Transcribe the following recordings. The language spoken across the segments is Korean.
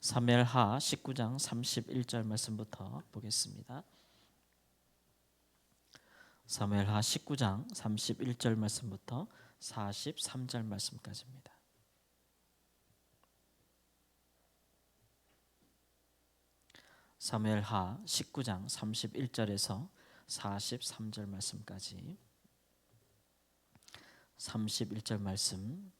사무엘하 19장 31절 말씀부터 보겠습니다. 사무엘하 19장 31절 말씀부터 43절 말씀까지입니다. 사무엘하 19장 31절에서 43절 말씀까지 31절 말씀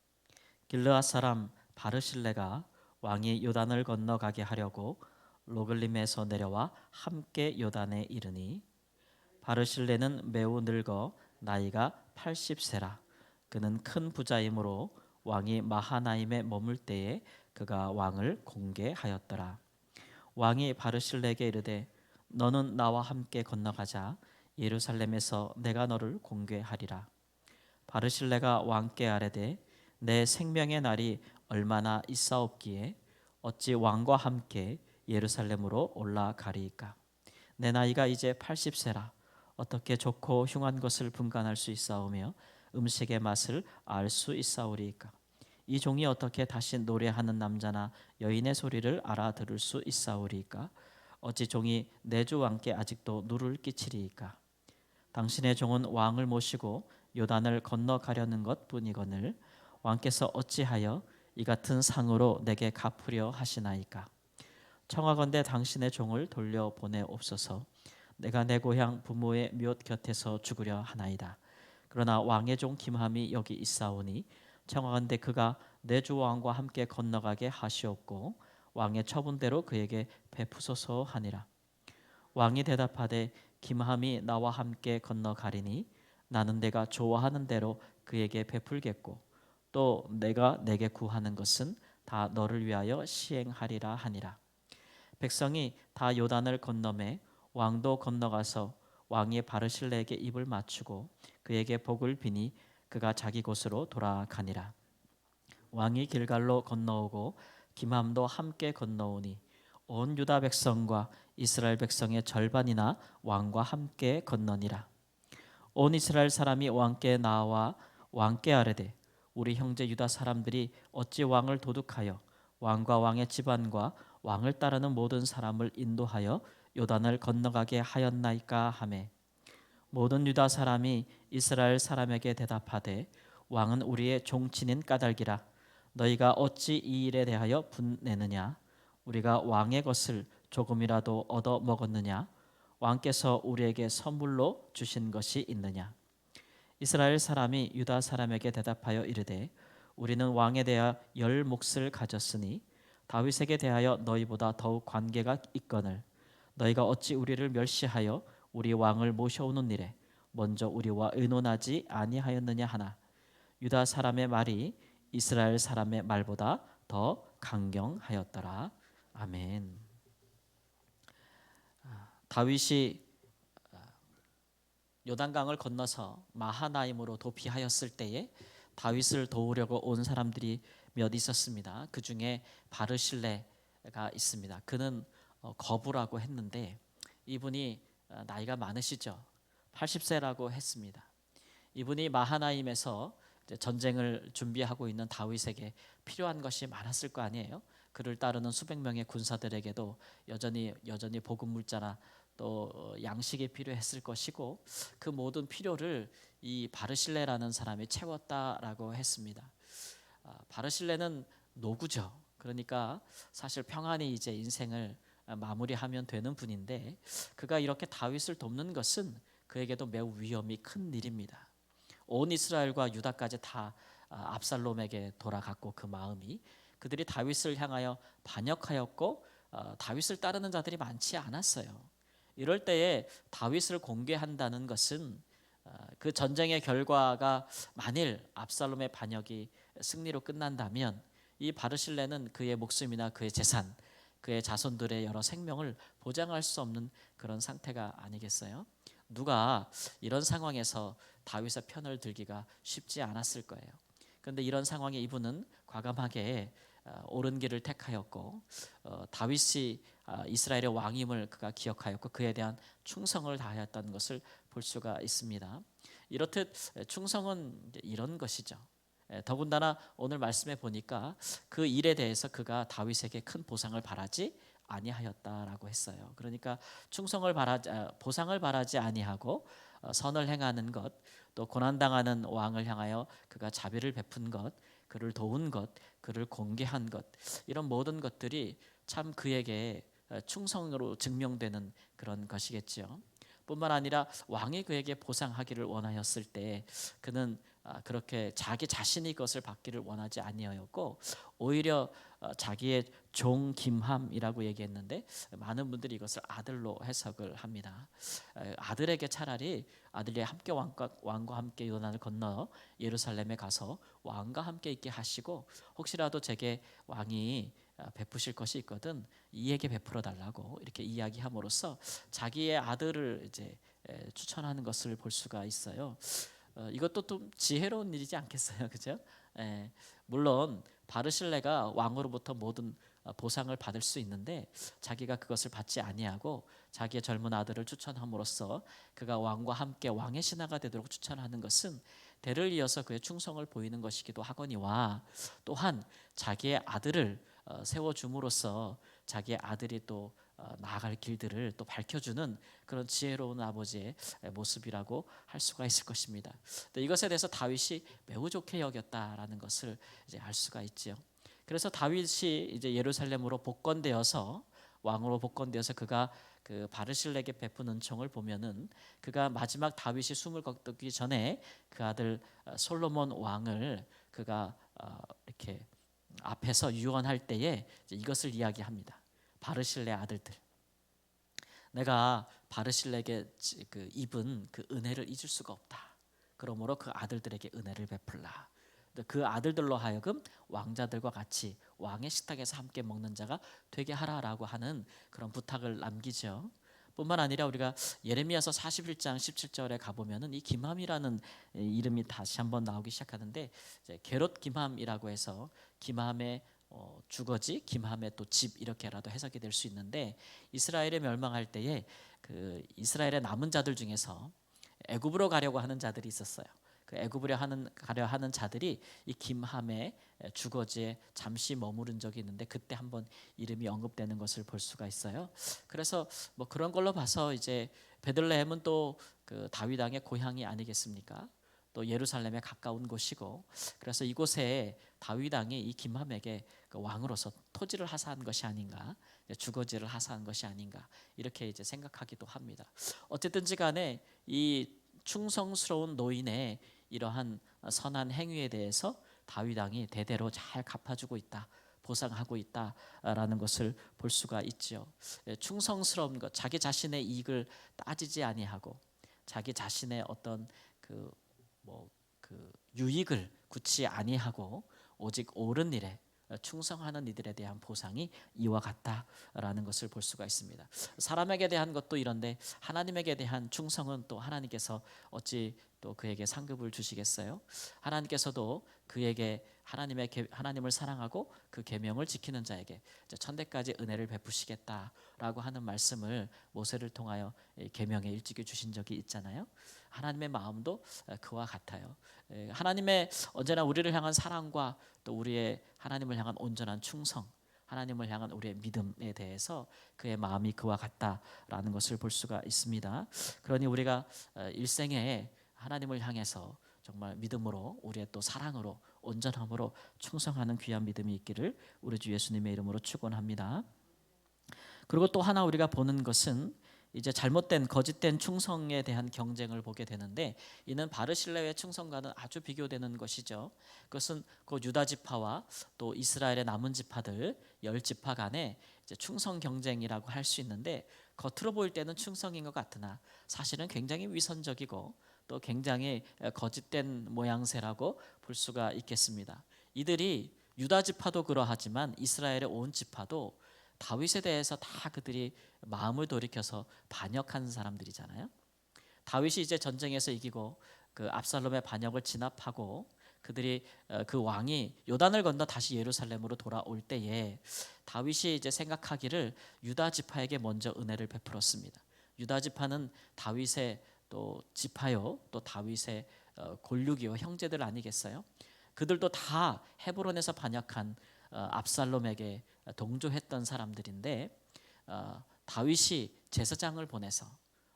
길르앗 사람 바르실레가 왕이 요단을 건너가게 하려고 로글림에서 내려와 함께 요단에 이르니 바르실레는 매우 늙어 나이가 80세라. 그는 큰 부자이므로 왕이 마하나임에 머물 때에 그가 왕을 공개하였더라. 왕이 바르실레에게 이르되 너는 나와 함께 건너가자. 예루살렘에서 내가 너를 공개하리라. 바르실레가 왕께 아뢰되 내 생명의 날이 얼마나 있사옵기에 어찌 왕과 함께 예루살렘으로 올라가리이까? 내 나이가 이제 80세라. 어떻게 좋고 흉한 것을 분간할 수 있사오며 음식의 맛을 알 수 있사오리이까? 이 종이 어떻게 다시 노래하는 남자나 여인의 소리를 알아들을 수 있사오리이까? 어찌 종이 내 주 왕께 아직도 누를 끼치리이까? 당신의 종은 왕을 모시고 요단을 건너가려는 것뿐이거늘 왕께서 어찌하여 이 같은 상으로 내게 갚으려 하시나이까? 청하건대 당신의 종을 돌려 보내옵소서. 내가 내 고향 부모의 묘 곁에서 죽으려 하나이다. 그러나 왕의 종 김함이 여기 있사오니 청하건대 그가 내 주 왕과 함께 건너가게 하시옵고 왕의 처분대로 그에게 베푸소서 하니라. 왕이 대답하되 김함이 나와 함께 건너가리니 나는 내가 좋아하는 대로 그에게 베풀겠고 또 내가 내게 구하는 것은 다 너를 위하여 시행하리라 하니라. 백성이 다 요단을 건너매 왕도 건너가서 왕이 바르실레에게 입을 맞추고 그에게 복을 비니 그가 자기 곳으로 돌아가니라. 왕이 길갈로 건너오고 김함도 함께 건너오니 온 유다 백성과 이스라엘 백성의 절반이나 왕과 함께 건너니라. 온 이스라엘 사람이 왕께 나와 왕께 아뢰되 우리 형제 유다 사람들이 어찌 왕을 도둑하여 왕과 왕의 집안과 왕을 따르는 모든 사람을 인도하여 요단을 건너가게 하였나이까 하매. 모든 유다 사람이 이스라엘 사람에게 대답하되 왕은 우리의 종친인 까닭이라. 너희가 어찌 이 일에 대하여 분내느냐? 우리가 왕의 것을 조금이라도 얻어 먹었느냐? 왕께서 우리에게 선물로 주신 것이 있느냐 이스라엘 사람이 유다 사람에게 대답하여 이르되 우리는 왕에 대하여 열 몫을 가졌으니 다윗에게 대하여 너희보다 더욱 관계가 있거늘. 너희가 어찌 우리를 멸시하여 우리 왕을 모셔오는 일에 먼저 우리와 의논하지 아니하였느냐 하나? 유다 사람의 말이 이스라엘 사람의 말보다 더 강경하였더라. 아멘. 다윗이 요단강을 건너서 마하나임으로 도피하였을 때에 다윗을 도우려고 온 사람들이 몇 있었습니다. 그 중에 바르실레가 있습니다. 그는 어, 거부라고 했는데 이분이 어, 나이가 많으시죠. 80세라고 했습니다. 이분이 마하나임에서 전쟁을 준비하고 있는 다윗에게 필요한 것이 많았을 거 아니에요. 그를 따르는 수백 명의 군사들에게도 여전히 여전히 보급 물자나 또 양식이 필요했을 것이고 그 모든 필요를 이 바르실레라는 사람이 채웠다라고 했습니다. 아, 바르실레는 노구죠. 그러니까 사실 평안히 이제 인생을 마무리하면 되는 분인데 그가 이렇게 다윗을 돕는 것은 그에게도 매우 위험이 큰 일입니다. 온 이스라엘과 유다까지 다 아, 압살롬에게 돌아갔고 그 마음이 그들이 다윗을 향하여 반역하였고 어, 다윗을 따르는 자들이 많지 않았어요. 이럴 때에 다윗을 공개한다는 것은 어, 그 전쟁의 결과가 만일 압살롬의 반역이 승리로 끝난다면 이 바르실레는 그의 목숨이나 그의 재산, 그의 자손들의 여러 생명을 보장할 수 없는 그런 상태가 아니겠어요? 누가 이런 상황에서 다윗의 편을 들기가 쉽지 않았을 거예요. 그런데 이런 상황에 이분은 과감하게 어, 옳은 길을 택하였고 어, 다윗이 아, 이스라엘의 왕임을 그가 기억하였고 그에 대한 충성을 다하였다는 것을 볼 수가 있습니다. 이렇듯 충성은 이런 것이죠. 예, 더군다나 오늘 말씀에 보니까 그 일에 대해서 그가 다윗에게 큰 보상을 바라지 아니하였다라고 했어요. 그러니까 충성을 바라지 아, 보상을 바라지 아니하고 어, 선을 행하는 것, 또 고난 당하는 왕을 향하여 그가 자비를 베푼 것, 그를 도운 것, 그를 공개한 것 이런 모든 것들이 참 그에게 어, 충성으로 증명되는 그런 것이겠지요. 뿐만 아니라 왕이 그에게 보상하기를 원하였을 때 그는 아, 그렇게 자기 자신이 것을 받기를 원하지 아니하였고 오히려 어, 자기의 종 김함이라고 얘기했는데 많은 분들이 이것을 아들로 해석을 합니다. 에, 아들에게 차라리 아들이 함께 왕과, 왕과 함께 요단을 건너 예루살렘에 가서 왕과 함께 있게 하시고 혹시라도 제게 왕이 아, 베푸실 것이 있거든 이에게 베풀어 달라고 이렇게 이야기함으로써 자기의 아들을 이제 에, 추천하는 것을 볼 수가 있어요. 어, 이것도 좀 지혜로운 일이지 않겠어요, 그죠? 에, 물론 바르실레가 왕으로부터 모든 어, 보상을 받을 수 있는데 자기가 그것을 받지 아니하고 자기의 젊은 아들을 추천함으로써 그가 왕과 함께 왕의 신하가 되도록 추천하는 것은 대를 이어서 그의 충성을 보이는 것이기도 하거니와 또한 자기의 아들을 어, 세워 줌으로써 자기의 아들이 또 어, 나아갈 길들을 또 밝혀주는 그런 지혜로운 아버지의 모습이라고 할 수가 있을 것입니다. 이것에 대해서 다윗이 매우 좋게 여겼다라는 것을 이제 알 수가 있지요. 그래서 다윗이 이제 예루살렘으로 복권되어서 왕으로 복권되어서 그가 그 바르실레에게 베푼 은총을 보면은 그가 마지막 다윗이 숨을 거두기 전에 그 아들 어, 솔로몬 왕을 그가 어, 이렇게 앞에서 유언할 때에 이것을 이야기합니다. 바르실레 아들들. 내가 바르실레에게 그 입은 그 은혜를 잊을 수가 없다. 그러므로 그 아들들에게 은혜를 베풀라. 그 아들들로 하여금 왕자들과 같이 왕의 식탁에서 함께 먹는 자가 되게 하라라고 하는 그런 부탁을 남기죠. 뿐만 아니라 우리가 예레미야서 41장 17절에 가 보면은 이 김함이라는 이름이 다시 한번 나오기 시작하는데 게롯 김함이라고 해서 김함의 어, 주거지, 김함의 또 집 이렇게라도 해석이 될 수 있는데 이스라엘에 멸망할 때에 그 이스라엘의 남은 자들 중에서 애굽으로 가려고 하는 자들이 있었어요. 그 애굽으로 하는 가려 하는 자들이 이 김함의 주거지에 잠시 머무른 적이 있는데 그때 한번 이름이 언급되는 것을 볼 수가 있어요. 그래서 뭐 그런 걸로 봐서 이제 베들레헴은 또 그 다윗 왕의 고향이 아니겠습니까? 또 예루살렘에 가까운 곳이고 그래서 이곳에 다윗 왕이 이 김함에게 그 왕으로서 토지를 하사한 것이 아닌가 주거지를 하사한 것이 아닌가 이렇게 이제 생각하기도 합니다. 어쨌든지 간에 이 충성스러운 노인의 이러한 선한 행위에 대해서 다윗 왕이 대대로 잘 갚아주고 있다. 보상하고 있다라는 것을 볼 수가 있죠. 예, 충성스러운 것, 자기 자신의 이익을 따지지 아니하고 자기 자신의 어떤 그 뭐그 유익을 굳이 아니하고 오직 옳은 일에 충성하는 이들에 대한 보상이 이와 같다라는 것을 볼 수가 있습니다. 사람에게 대한 것도 이런데 하나님에게 대한 충성은 또 하나님께서 어찌 또 그에게 상급을 주시겠어요? 하나님께서도 그에게 하나님의 하나님을 사랑하고 그 계명을 지키는 자에게 천대까지 은혜를 베푸시겠다라고 하는 말씀을 모세를 통하여 계명에 일찍이 주신 적이 있잖아요. 하나님의 마음도 그와 같아요. 하나님의 언제나 우리를 향한 사랑과 또 우리의 하나님을 향한 온전한 충성, 하나님을 향한 우리의 믿음에 대해서 그의 마음이 그와 같다라는 것을 볼 수가 있습니다. 그러니 우리가 일생에 하나님을 향해서 정말 믿음으로 우리의 또 사랑으로 온전함으로 충성하는 귀한 믿음이 있기를 우리 주 예수님의 이름으로 축원합니다. 그리고 또 하나 우리가 보는 것은 이제 잘못된 거짓된 충성에 대한 경쟁을 보게 되는데 이는 바르실레의 충성과는 아주 비교되는 것이죠. 그것은 그 유다 지파와 또 이스라엘의 남은 지파들 열 지파 간의 충성 경쟁이라고 할 수 있는데 겉으로 보일 때는 충성인 것 같으나 사실은 굉장히 위선적이고 또 굉장히 거짓된 모양새라고 볼 수가 있겠습니다. 이들이 유다 지파도 그러하지만 이스라엘의 온 지파도 다윗에 대해서 다 그들이 마음을 돌이켜서 반역한 사람들이잖아요. 다윗이 이제 전쟁에서 이기고 그 압살롬의 반역을 진압하고 그들이 어, 그 왕이 요단을 건너 다시 예루살렘으로 돌아올 때에 다윗이 이제 생각하기를 유다 지파에게 먼저 은혜를 베풀었습니다. 유다 지파는 다윗의 또 지파요 또 다윗의 어, 골육이요 형제들 아니겠어요? 그들도 다 헤브론에서 반역한 어, 압살롬에게 동조했던 사람들인데 어, 다윗이 제사장을 보내서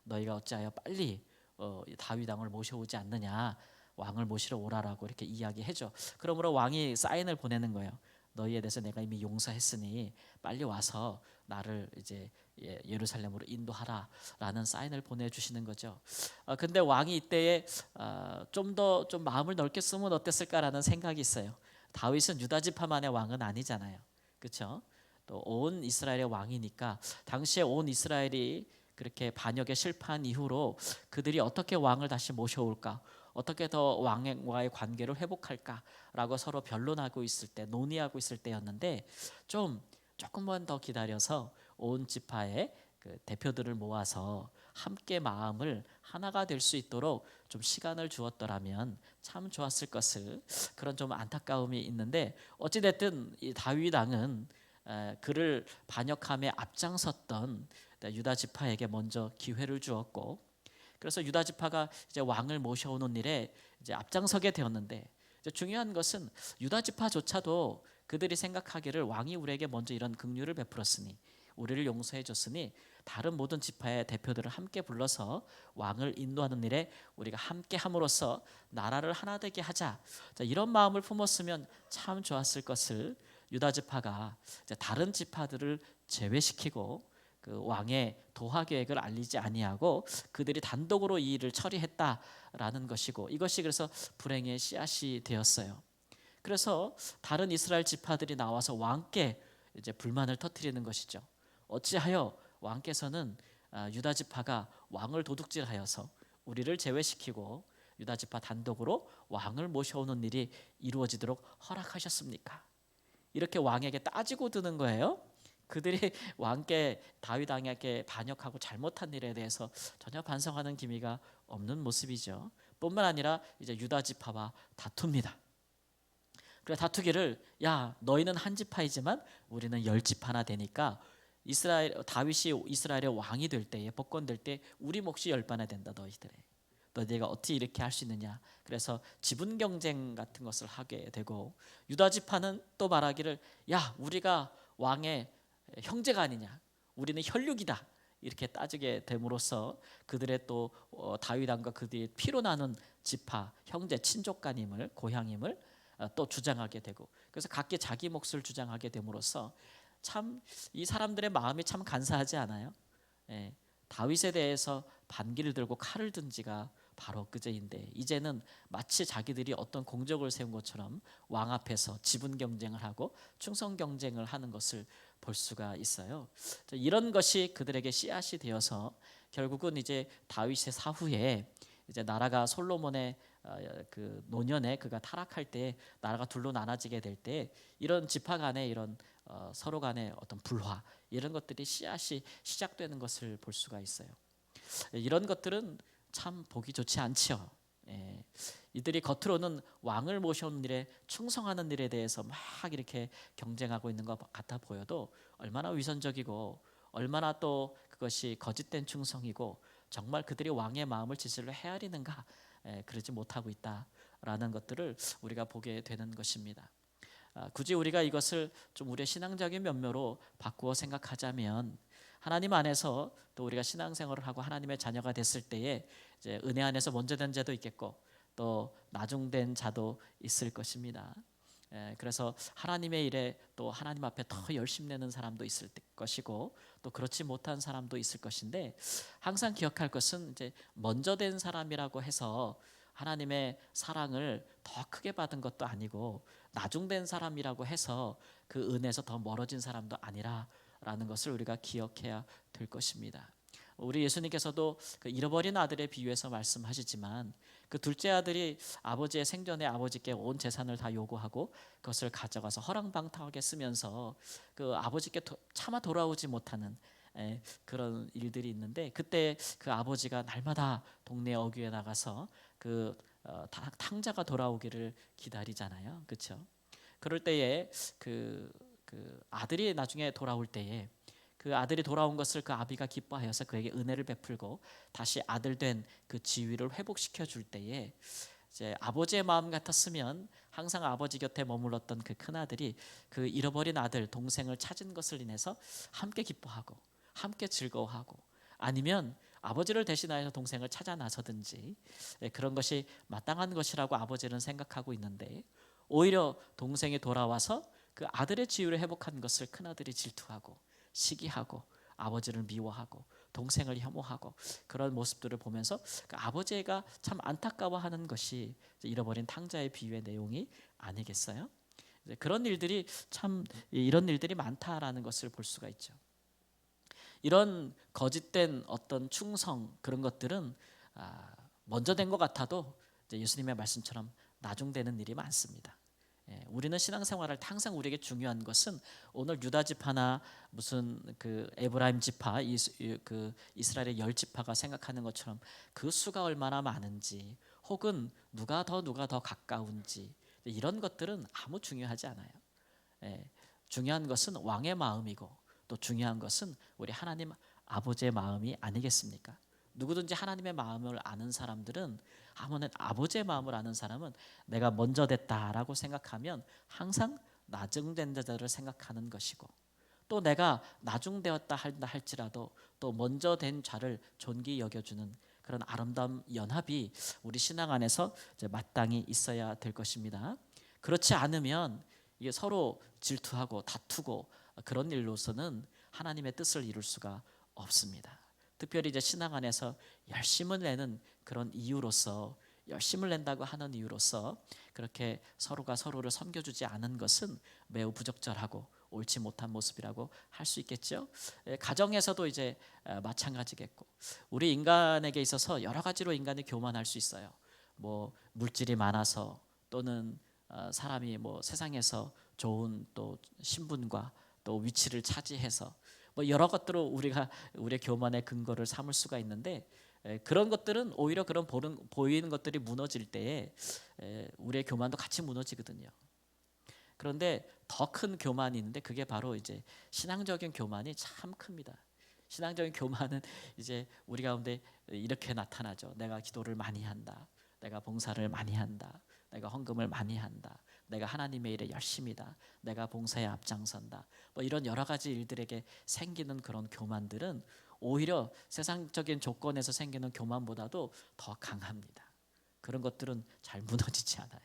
너희가 어찌하여 빨리 어, 다윗 왕을 모셔오지 않느냐 왕을 모시러 오라라고 이렇게 이야기해줘. 그러므로 왕이 사인을 보내는 거예요. 너희에 대해서 내가 이미 용서했으니 빨리 와서 나를 이제 예, 예루살렘으로 인도하라라는 사인을 보내주시는 거죠. 아, 근데 왕이 이때에 아, 좀더 좀 마음을 넓게 쓰면 어땠을까라는 생각이 있어요. 다윗은 유다 지파만의 왕은 아니잖아요. 그렇죠? 또 온 이스라엘의 왕이니까 당시에 온 이스라엘이 그렇게 반역에 실패한 이후로 그들이 어떻게 왕을 다시 모셔올까? 어떻게 더 왕과의 관계를 회복할까라고 서로 변론하고 있을 때 논의하고 있을 때였는데 좀 조금만 더 기다려서 온 지파의 그 대표들을 모아서 함께 마음을 하나가 될 수 있도록 좀 시간을 주었더라면 참 좋았을 것을 그런 좀 안타까움이 있는데 어찌 됐든 이 다윗 왕은 에, 그를 반역함에 앞장섰던 유다 지파에게 먼저 기회를 주었고 그래서 유다 지파가 이제 왕을 모셔오는 일에 이제 앞장서게 되었는데 이제 중요한 것은 유다 지파조차도 그들이 생각하기를 왕이 우리에게 먼저 이런 긍휼을 베풀었으니 우리를 용서해 줬으니 다른 모든 지파의 대표들을 함께 불러서 왕을 인도하는 일에 우리가 함께 함으로써 나라를 하나 되게 하자. 자, 이런 마음을 품었으면 참 좋았을 것을 유다 지파가 다른 지파들을 제외시키고 그 왕의 도하 계획을 알리지 아니하고 그들이 단독으로 이 일을 처리했다라는 것이고 이것이 그래서 불행의 씨앗이 되었어요. 그래서 다른 이스라엘 지파들이 나와서 왕께 이제 불만을 터뜨리는 것이죠. 어찌하여 왕께서는 아, 유다 지파가 왕을 도둑질하여서 우리를 제외시키고 유다 지파 단독으로 왕을 모셔오는 일이 이루어지도록 허락하셨습니까? 이렇게 왕에게 따지고 드는 거예요. 그들이 왕께 다윗 왕에게 반역하고 잘못한 일에 대해서 전혀 반성하는 기미가 없는 모습이죠. 뿐만 아니라 이제 유다 지파와 다툽니다. 그래 다투기를 야 너희는 한 지파이지만 우리는 열 지파나 되니까 이스라엘 다윗이 이스라엘의 왕이 될 때에 복권될 때 우리 몫이 열 반나 된다 너희들의. 너희가 어떻게 이렇게 할 수 있느냐. 그래서 지분 경쟁 같은 것을 하게 되고 유다 지파는 또 말하기를 야 우리가 왕의 형제가 아니냐. 우리는 혈육이다. 이렇게 따지게 됨으로써 그들의 또 어, 다윗 왕과 그들의 피로 나는 지파 형제 친족간임을 고향임을 어, 또 주장하게 되고 그래서 각기 자기 몫을 주장하게 됨으로써 참 이 사람들의 마음이 참 간사하지 않아요? 예, 다윗에 대해서 반기를 들고 칼을 든 지가 바로 그제인데 이제는 마치 자기들이 어떤 공적을 세운 것처럼 왕 앞에서 지분 경쟁을 하고 충성 경쟁을 하는 것을 볼 수가 있어요. 이런 것이 그들에게 씨앗이 되어서 결국은 이제 다윗의 사후에 이제 나라가 솔로몬의 어, 그 노년에 그가 타락할 때 나라가 둘로 나눠지게 될 때 이런 지파 간의 이런 어, 서로 간의 어떤 불화 이런 것들이 씨앗이 시작되는 것을 볼 수가 있어요. 이런 것들은 참 보기 좋지 않지요. 예. 이들이 겉으로는 왕을 모셔온 일에 충성하는 일에 대해서 막 이렇게 경쟁하고 있는 것 같아 보여도 얼마나 위선적이고 얼마나 또 그것이 거짓된 충성이고 정말 그들이 왕의 마음을 지질로 헤아리는가 에, 그러지 못하고 있다라는 것들을 우리가 보게 되는 것입니다. 아, 굳이 우리가 이것을 좀 우리의 신앙적인 면모로 바꾸어 생각하자면 하나님 안에서 또 우리가 신앙생활을 하고 하나님의 자녀가 됐을 때에 이제 은혜 안에서 먼저 된 자도 있겠고 또 나중된 자도 있을 것입니다. 예, 그래서 하나님의 일에 또 하나님 앞에 더 열심 내는 사람도 있을 것이고 또 그렇지 못한 사람도 있을 것인데 항상 기억할 것은 이제 먼저 된 사람이라고 해서 하나님의 사랑을 더 크게 받은 것도 아니고 나중된 사람이라고 해서 그 은혜에서 더 멀어진 사람도 아니라라는 것을 우리가 기억해야 될 것입니다. 우리 예수님께서도 그 잃어버린 아들에 비유해서 말씀하시지만 그 둘째 아들이 아버지의 생전에 아버지께 온 재산을 다 요구하고 그것을 가져가서 허랑방탕하게 쓰면서 그 아버지께 차마 돌아오지 못하는 그런 일들이 있는데 그때 그 아버지가 날마다 동네 어귀에 나가서 그 어, 탕자가 돌아오기를 기다리잖아요, 그렇죠? 그럴 때에 그, 그 아들이 나중에 돌아올 때에 그 아들이 돌아온 것을 그 아비가 기뻐하여서 그에게 은혜를 베풀고 다시 아들 된 그 지위를 회복시켜 줄 때에 이제 아버지의 마음 같았으면 항상 아버지 곁에 머물렀던 그 큰 아들이 그 잃어버린 아들 동생을 찾은 것을 인해서 함께 기뻐하고 함께 즐거워하고 아니면 아버지를 대신하여서 동생을 찾아 나서든지 예, 그런 것이 마땅한 것이라고 아버지는 생각하고 있는데 오히려 동생이 돌아와서 그 아들의 지위를 회복한 것을 큰 아들이 질투하고 시기하고 아버지를 미워하고 동생을 혐오하고 그런 모습들을 보면서 그 아버지가 참 안타까워하는 것이 잃어버린 탕자의 비유의 내용이 아니겠어요? 그런 일들이 참 이런 일들이 많다라는 것을 볼 수가 있죠. 이런 거짓된 어떤 충성 그런 것들은 아, 먼저 된 것 같아도 예수님의 말씀처럼 나중되는 일이 많습니다. 예, 우리는 신앙생활을 항상 우리에게 중요한 것은 오늘 유다 지파나 무슨 그 에브라임 지파 그 이스라엘의 열 지파가 생각하는 것처럼 그 수가 얼마나 많은지 혹은 누가 더 누가 더 가까운지 이런 것들은 아무 중요하지 않아요. 예, 중요한 것은 왕의 마음이고 또 중요한 것은 우리 하나님 아버지의 마음이 아니겠습니까? 누구든지 하나님의 마음을 아는 사람들은 아무는 아버지의 마음을 아는 사람은 내가 먼저 됐다라고 생각하면 항상 나중된 자들을 생각하는 것이고 또 내가 나중되었다 할지라도 또 먼저 된 자를 존귀 여겨주는 그런 아름다운 연합이 우리 신앙 안에서 마땅히 있어야 될 것입니다. 그렇지 않으면 이게 서로 질투하고 다투고 그런 일로서는 하나님의 뜻을 이룰 수가 없습니다. 특별히 이제 신앙 안에서 열심을 내는 그런 이유로서 열심을 낸다고 하는 이유로서 그렇게 서로가 서로를 섬겨주지 않은 것은 매우 부적절하고 옳지 못한 모습이라고 할 수 있겠죠. 예, 가정에서도 이제 마찬가지겠고 우리 인간에게 있어서 여러 가지로 인간이 교만할 수 있어요. 뭐 물질이 많아서 또는 어, 사람이 뭐 세상에서 좋은 또 신분과 또 위치를 차지해서 뭐 여러 것들로 우리가 우리의 교만의 근거를 삼을 수가 있는데 그런 것들은 오히려 그런 보는, 보이는 것들이 무너질 때에 우리의 교만도 같이 무너지거든요. 그런데 더 큰 교만이 있는데 그게 바로 이제 신앙적인 교만이 참 큽니다. 신앙적인 교만은 이제 우리 가운데 이렇게 나타나죠. 내가 기도를 많이 한다. 내가 봉사를 많이 한다. 내가 헌금을 많이 한다. 내가 하나님의 일에 열심이다. 내가 봉사에 앞장선다. 뭐 이런 여러 가지 일들에게 생기는 그런 교만들은 오히려 세상적인 조건에서 생기는 교만보다도 더 강합니다. 그런 것들은 잘 무너지지 않아요.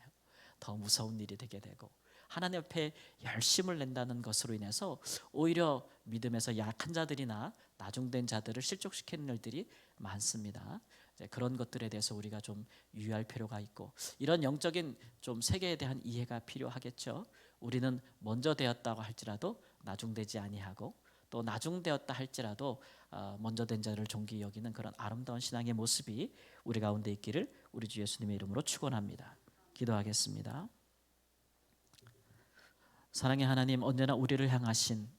더 무서운 일이 되게 되고 하나님 앞에 열심을 낸다는 것으로 인해서 오히려 믿음에서 약한 자들이나 나중된 자들을 실족시키는 일들이 많습니다. 그런 것들에 대해서 우리가 좀 유의할 필요가 있고 이런 영적인 좀 세계에 대한 이해가 필요하겠죠. 우리는 먼저 되었다고 할지라도 나중되지 아니하고 또 나중되었다 할지라도 어, 먼저 된 자를 존귀 여기는 그런 아름다운 신앙의 모습이 우리 가운데 있기를 우리 주 예수님의 이름으로 축원합니다. 기도하겠습니다. 사랑의 하나님 언제나 우리를 향하신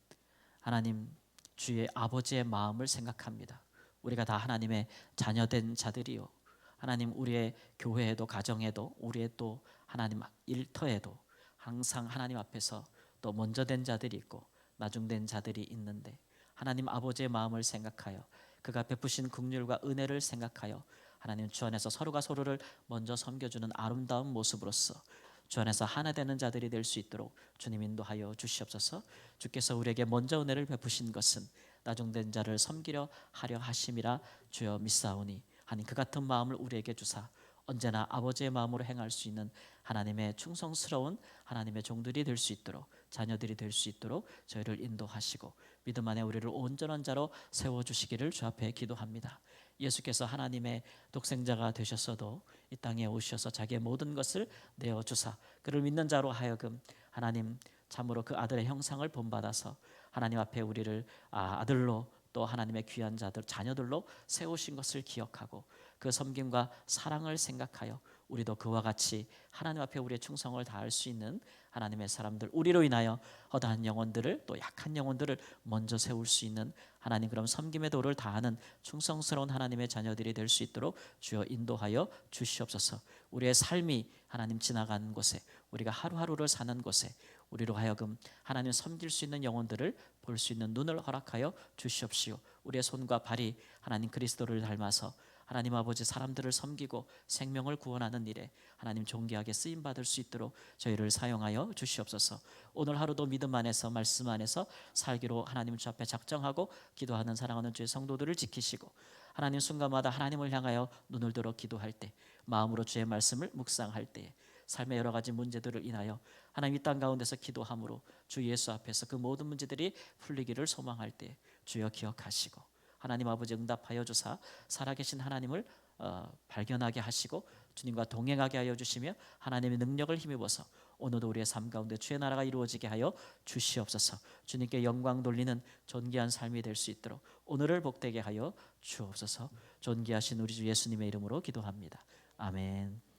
하나님 주의 아버지의 마음을 생각합니다. 우리가 다 하나님의 자녀된 자들이요. 하나님 우리의 교회에도 가정에도 우리의 또 하나님 일터에도 항상 하나님 앞에서 또 먼저 된 자들이 있고 나중된 자들이 있는데 하나님 아버지의 마음을 생각하여 그가 베푸신 국률과 은혜를 생각하여 하나님 주 안에서 서로가 서로를 먼저 섬겨주는 아름다운 모습으로서 주 안에서 하나 되는 자들이 될 수 있도록 주님 인도하여 주시옵소서. 주께서 우리에게 먼저 은혜를 베푸신 것은 나중된 자를 섬기려 하려 하심이라 주여 믿사오니 하나님 그 같은 마음을 우리에게 주사 언제나 아버지의 마음으로 행할 수 있는 하나님의 충성스러운 하나님의 종들이 될 수 있도록 자녀들이 될 수 있도록 저희를 인도하시고 믿음 안에 우리를 온전한 자로 세워 주시기를 주 앞에 기도합니다. 예수께서 하나님의 독생자가 되셨어도 이 땅에 오셔서 자기의 모든 것을 내어 주사 그를 믿는 자로 하여금 하나님 참으로 그 아들의 형상을 본받아서 하나님 앞에 우리를 아, 아들로 또 하나님의 귀한 자들 자녀들로 세우신 것을 기억하고 그 섬김과 사랑을 생각하여 우리도 그와 같이 하나님 앞에 우리의 충성을 다할 수 있는 하나님의 사람들 우리로 인하여 허다한 영혼들을 또 약한 영혼들을 먼저 세울 수 있는 하나님 그럼 섬김의 도를 다하는 충성스러운 하나님의 자녀들이 될 수 있도록 주여 인도하여 주시옵소서. 우리의 삶이 하나님 지나가는 곳에 우리가 하루하루를 사는 곳에 우리로 하여금 하나님 섬길 수 있는 영혼들을 볼 수 있는 눈을 허락하여 주시옵시오. 우리의 손과 발이 하나님 그리스도를 닮아서 하나님 아버지 사람들을 섬기고 생명을 구원하는 일에 하나님 존귀하게 쓰임 받을 수 있도록 저희를 사용하여 주시옵소서. 오늘 하루도 믿음 안에서 말씀 안에서 살기로 하나님 주 앞에 작정하고 기도하는 사랑하는 주의 성도들을 지키시고 하나님 순간마다 하나님을 향하여 눈을 들어 기도할 때 마음으로 주의 말씀을 묵상할 때 삶의 여러 가지 문제들을 인하여 하나님 이 땅 가운데서 기도함으로 주 예수 앞에서 그 모든 문제들이 풀리기를 소망할 때 주여 기억하시고 하나님 아버지 응답하여 주사 살아계신 하나님을 어, 발견하게 하시고 주님과 동행하게 하여 주시며 하나님의 능력을 힘입어서 오늘도 우리의 삶 가운데 주의 나라가 이루어지게 하여 주시옵소서. 주님께 영광 돌리는 존귀한 삶이 될 수 있도록 오늘을 복되게 하여 주옵소서. 존귀하신 우리 주 예수님의 이름으로 기도합니다. 아멘.